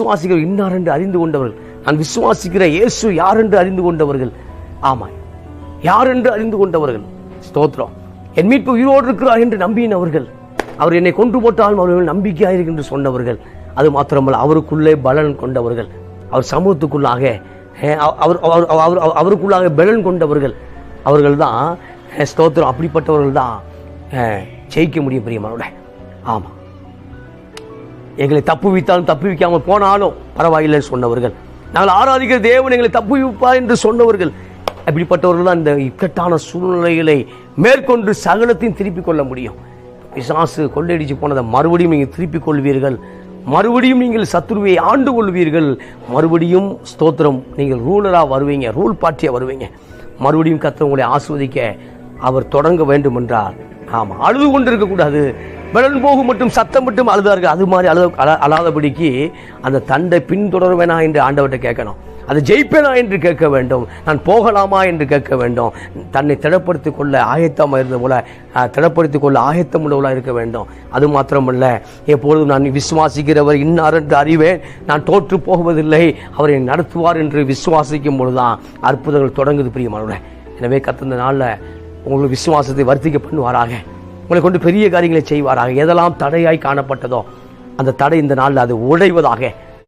விசுவாசிகள் இன்னார் என்று அறிந்து கொண்டவர்கள். நான் விசுவாசிக்கிற இயேசு யார் என்று அறிந்து கொண்டவர்கள்? ஆமாம். யார் என்று அறிந்து கொண்டவர்கள்? ஸ்தோத்திரம். என் மீட்பு உயிரோடு இருக்கிறார் என்று நம்பினவர்கள். அவர் என்னை கொன்று போட்டாலும் அவர்கள் நம்பிக்கையாயிருக்கு என்று சொன்னவர்கள். அது மாத்திரமல்ல அவருக்குள்ளே பலன் கொண்டவர்கள். அவர் சமூகத்துக்குள்ளாக அவர் அவர் அவர் அவருக்குள்ளாக பலன் கொண்டவர்கள். அவர்கள் தான் ஸ்தோத்திரம் அப்படிப்பட்டவர்கள் தான் ஜெயிக்க முடியும் பிரியமானோட ஆமாம். எங்களை தப்புவித்தாலும் தப்புவிக்காமல் போனாலும் பரவாயில்லைன்னு சொன்னவர்கள். நாங்கள் ஆராதிக்கிற தேவன் எங்களை தப்புவிப்பா என்று சொன்னவர்கள். அப்படிப்பட்டவர்கள் தான் இந்த இக்கட்டான சூழ்நிலைகளை மேற்கொண்டு சகலத்தையும் திருப்பிக் கொள்ள முடியும். பிசாசு கொள்ளையடிச்சு போனதை மறுபடியும் நீங்கள் திருப்பிக் கொள்வீர்கள். மறுபடியும் நீங்கள் சத்துருவை ஆண்டு கொள்வீர்கள். மறுபடியும் ஸ்தோத்திரம் நீங்கள் ரூலராக வருவீங்க ரூல் பாட்டியாக வருவீங்க. மறுபடியும் கத்த உங்களை ஆஸ்வதிக்க அவர் தொடங்க வேண்டும் என்றால் ஆமாம் அழுது கொண்டு இருக்கக்கூடாது பலன் போகும் மட்டும் சத்தம் மட்டும் அழுதார்கள். அது மாதிரி அழுத அழாதபடிக்கு அந்த தண்டை பின்தொடர்வேனா என்று ஆண்டவர்கிட்ட கேட்கணும். அதை ஜெயிப்பேனா என்று கேட்க வேண்டும். நான் போகலாமா என்று கேட்க வேண்டும். தன்னை திடப்படுத்திக் கொள்ள ஆயத்தமாக இருந்த போல திடப்படுத்திக் கொள்ள ஆயத்தம் உள்ளவளாக இருக்க வேண்டும். அது மாத்திரமல்ல எப்பொழுதும் நான் விசுவாசிக்கிறவர் இன்னார் என்று அறிவேன். நான் தோற்று போகுவதில்லை அவரை நடத்துவார் என்று விசுவாசிக்கும் பொழுதுதான் அற்புதங்கள் தொடங்குது பிரியமானவர்களே. எனவே கத்தந்த நாளில் உங்களுக்கு விசுவாசத்தை வர்த்திக்க பண்ணுவாராக. உங்களை கொண்டு பெரிய காரியங்களை செய்வாராக. எதெல்லாம் தடையாய் காணப்பட்டதோ அந்த தடை இந்த நாளில் அது உடைவதாக